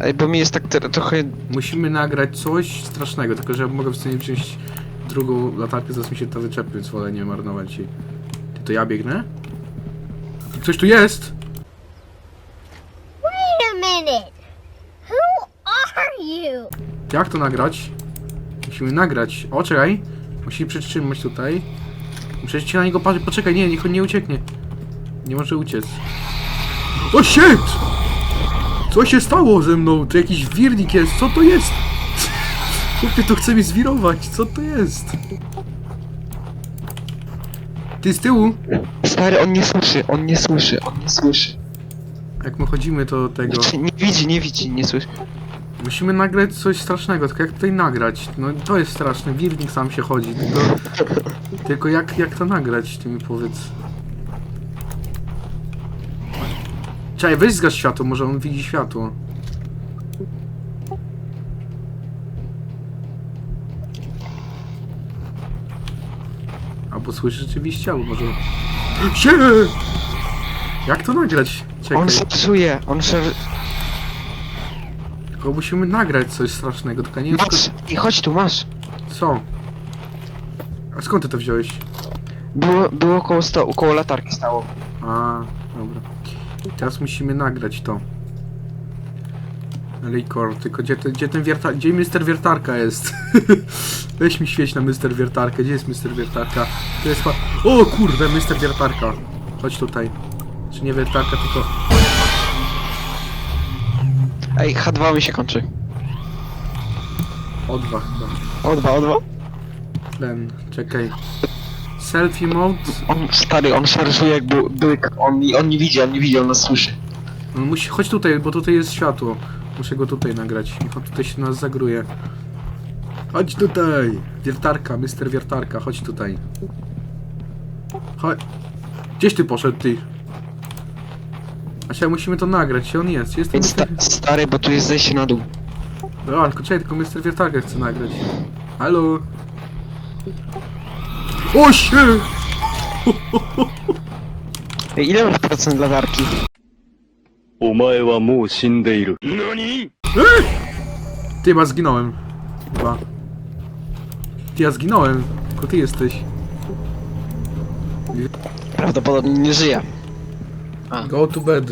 Ej, bo mi jest tak trochę... Musimy nagrać coś strasznego, tylko że ja mogę w sumie wziąć drugą latarkę, zaraz mi się to wyczepi, więc wolę nie marnować jej. Ty, to ja biegnę? Ktoś tu jest! Wait a minute. Who are you? Jak to nagrać? Musimy nagrać. O, czekaj. Musimy przytrzymać tutaj. Muszę się na niego patrzeć. Poczekaj, nie, niech on nie ucieknie. Nie może uciec. O shit! Co się stało ze mną? To jakiś wirnik jest. Co to jest? Chłopie, to chce mi zwirować. Co to jest? Ty z tyłu? Stary, on nie słyszy, on nie słyszy, on nie słyszy. Jak my chodzimy, to tego... Znaczy, nie widzi, nie widzi, nie słyszy. Musimy nagrać coś strasznego, tylko jak tutaj nagrać? No to jest straszne, wirnik sam się chodzi, tylko... Tylko jak, jak to nagrać, ty mi powiedz. Czekaj, weź zgasz światło, może on widzi światło. Albo słyszy rzeczywiście, albo może... Sie! Jak to nagrać? Czekaj. On się psuje, on się... Tylko musimy nagrać coś strasznego, tylko nie Masz, i chodź tu, masz. Co? A skąd ty to wziąłeś? Było, było koło, sto, koło latarki stało. A, dobra. Teraz musimy nagrać to. Record, tylko gdzie, ten- gdzie ten wierta... Gdzie Mister Wiertarka jest? Weź mi świeć na Mister Wiertarkę. Gdzie jest Mister Wiertarka? To jest... pa- O kurde, Mister Wiertarka. Chodź tutaj. Czy nie wiertarka, tylko... Ej, H2 mi się kończy. O dwa chyba. O dwa, o dwa. Tlen, czekaj. Selfie mode. On, stary, on szarżuje jak by, byk. On, on nie widzi, on nie widzi, on nas słyszy. On musi... Chodź tutaj, bo tutaj jest światło. Muszę go tutaj nagrać. Niech on tutaj się nas zagruje. Chodź tutaj! Wiertarka, Mister Wiertarka, chodź tutaj. Chodź. Gdzieś ty poszedł, ty? Asia, musimy to nagrać. Gdzie on jest? Jest ten sta, Mister... stary, bo tu jest zejście na dół. Dobra, tylko czekaj, tylko Mister Wiertarka chce nagrać. Halo? O się! Ej, ile masz procent latarki? お前はもう死んでいる。何 Ty, chyba zginąłem. Chyba. Ty, ja zginąłem. Tylko ty jesteś. Prawdopodobnie nie żyje. Go to bed.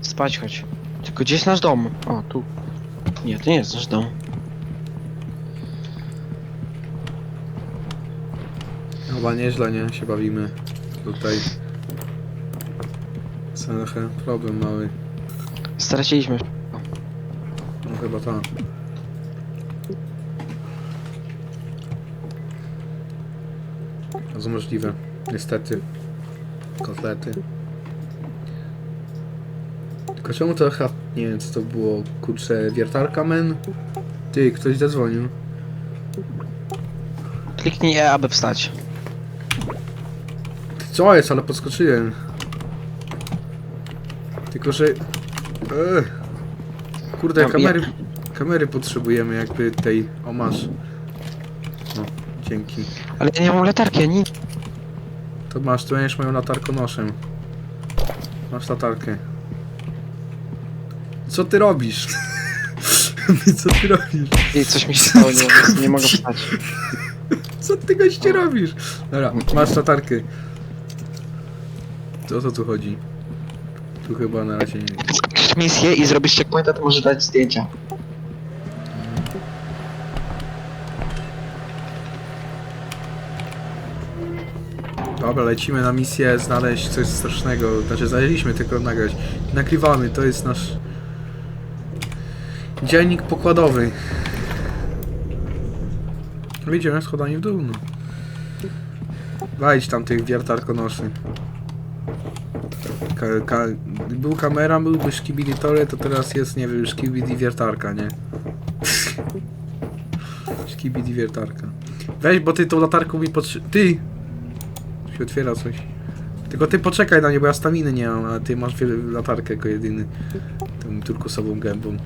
Spać chodź. Tylko gdzie jest nasz dom? O, tu. Nie, to nie jest nasz dom. Chyba nieźle, nie? Się bawimy. Tutaj. Trochę problem mały. Straciliśmy. No chyba tak. To możliwe. Niestety. Kotlety. Tylko czemu to chyba... Nie wiem co to było. Kurczę, wiertarka men? Ty, ktoś zadzwonił. Kliknij E, aby wstać. Co jest, ale podskoczyłem. Tylko, że... Ech. Kurde, Ja- kamery... Kamery potrzebujemy jakby tej... O, masz. No, dzięki. Ale ja nie mam latarki, ani... To masz, tu będziesz moją latarkonoszem. Masz latarkę. Co ty robisz? Co ty robisz? Ej, coś mi się stało, nie, mogę- nie mogę wstać. Co ty goście robisz? Dobra, masz latarkę. To o co tu chodzi? Tu chyba na razie nie... Misję i zrobić checkpointa, to może dać zdjęcia. Dobra, lecimy na misję znaleźć coś strasznego. Znaczy, znaleźliśmy tylko nagrać. Nagrywamy, to jest nasz dziennik pokładowy. Wyjdziemy schodami w dół, no. Wejdź tam tych wiertarkonoszy. Ka ka był kamera, byłby szkibidi tole, to teraz jest, nie wiem, szkibidi wiertarka, nie? szkibidi wiertarka. Weź, bo ty tą latarką mi potrzy... Ty! się otwiera coś. Tylko ty poczekaj na nie, bo ja staminy nie mam, a ty masz latarkę jako jedyny. Tą turkusową gębą.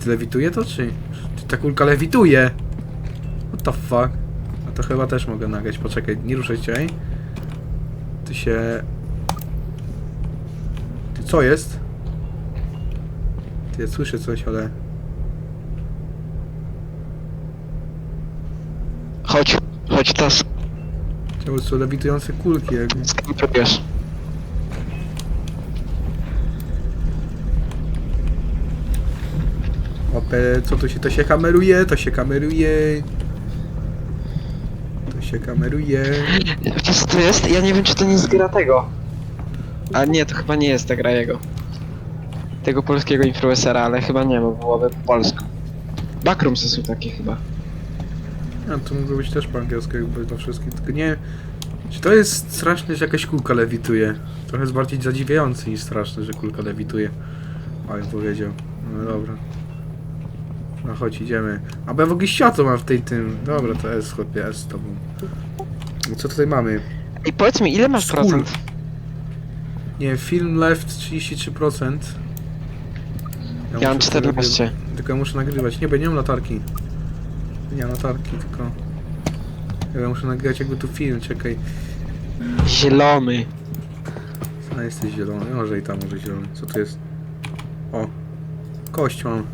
Ty lewituje to, czy? Czy ta kulka lewituje? What the fuck? A to chyba też mogę nagrać, poczekaj, nie ruszaj się. Ty się... Co jest? Ty, ja słyszę coś, ale... Chodź, chodź teraz. Czemu są lewitujące kulki jakby. Skampiujesz. Opę, co to się, to się kameruje, to się kameruje. To się kameruje. Wiesz co to jest? Ja nie wiem czy to nie gra tego. A nie, to chyba nie jest ta gra jego. Tego polskiego influencera, ale chyba nie, bo byłoby po polsku. Backroomsy są takie chyba. No to mogło być też po angielsku jakby to wszystkim, tylko nie... Czy to jest straszne, że jakaś kulka lewituje? Trochę jest bardziej zadziwiające niż straszne, że kulka lewituje. A bym powiedział. No dobra. No chodź, idziemy. A bo ja w ogóle światło mam w tej tym. Dobra, to jest chłopie, jest z tobą. I co tutaj mamy? I powiedz mi, ile masz Skór. procent? Nie film left 33%. Ja mam muszę to 14. nagry- Tylko ja muszę nagrywać. Nie, bo ja nie mam latarki. Nie mam latarki, tylko... Ja muszę nagrywać jakby tu film, czekaj. Zielony. A jesteś zielony, może i tam może zielony. Co tu jest? O! Kość mam.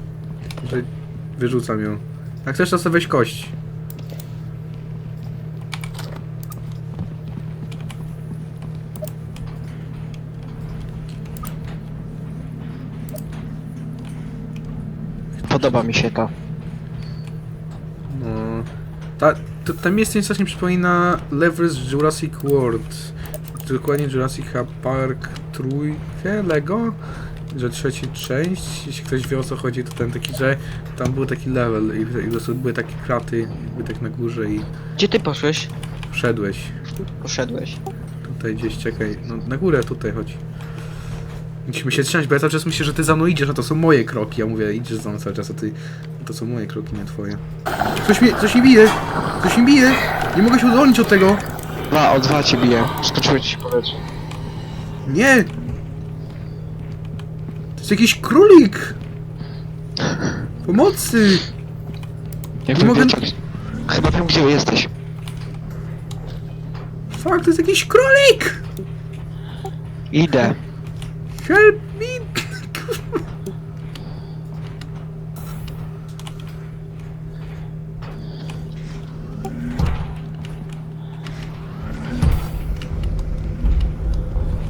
Że wyrzucam ją. Jak chcesz to sobie weź kość. Podoba mi się to. No. Ta, to, ta miejsce strasznie przypomina Levers Jurassic World. Dokładnie Jurassic Park trójkę Lego. Że trzeci część, jeśli ktoś wie o co chodzi, to ten taki, że tam był taki level i, i po prostu były takie kraty, jakby tak na górze i Gdzie ty poszłeś? wszedłeś. Poszedłeś. Tutaj gdzieś, czekaj, no na górę tutaj chodź. Musimy się trzymać, bo ja cały czas myślę, że ty za mną idziesz, a to są moje kroki. Ja mówię, idziesz za mną cały czas, a ty... a to są moje kroki, nie twoje. Coś mnie, coś mi bije! Coś mi bije! Nie mogę się uwolnić od tego! Dwa, o dwa cię bije. Skoczyły ci powietrze. Nie! To jest jakiś królik! Pomocy! Nie mogę- mogę... Chyba wiem gdzie jesteś. Fuck, to jest jakiś królik! Idę. Help me!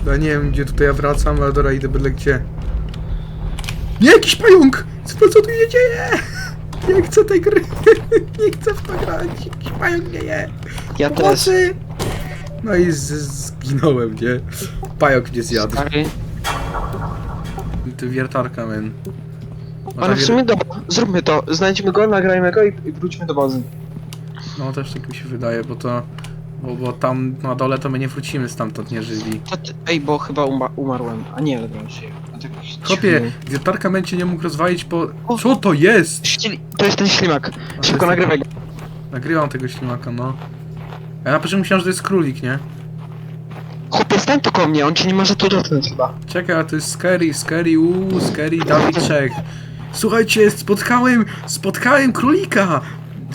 Ja nie wiem gdzie tutaj ja wracam, ale dobra idę byle gdzie. Nie, jakiś pająk! Co, co tu się dzieje? Nie chcę tej gry. Nie chcę w to grać. Jakiś pająk mnie je. Ja też. Pomocy! No i z, zginąłem, nie? Pająk mnie zjadł. Stary. Ty wiertarka, men. No, Ale ta w sumie dobra, zróbmy to. Znajdźmy go, nagrajmy go i, i wróćmy do bazy. No też tak mi się wydaje, bo to... Bo, bo tam na dole to my nie wrócimy stamtąd nie. To ty, ej, bo chyba uma, umarłem. A nie, dobra, żyję. A tak Kopie, wiertarka będzie nie mógł rozwalić po... Co to jest? To jest ten ślimak. Szybko nagrywaj go. Nagrywam tego ślimaka, no. Ja na początku myślałem, że to jest królik, nie? Chłopie, stań tu koło mnie, on cię nie może tu dotknąć chyba. Czekaj, a to jest Scary, Scary, uuu, Scary, Dawid Czech. Słuchajcie, spotkałem, spotkałem królika!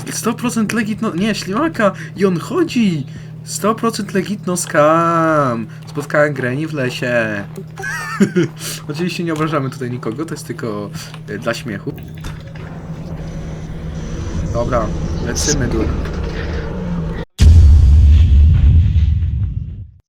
100% legitno... nie, ślimaka! I on chodzi! 100% legitno skam! Spotkałem Granny w lesie. Oczywiście nie obrażamy tutaj nikogo, to jest tylko e, dla śmiechu. Dobra, lecimy, dur.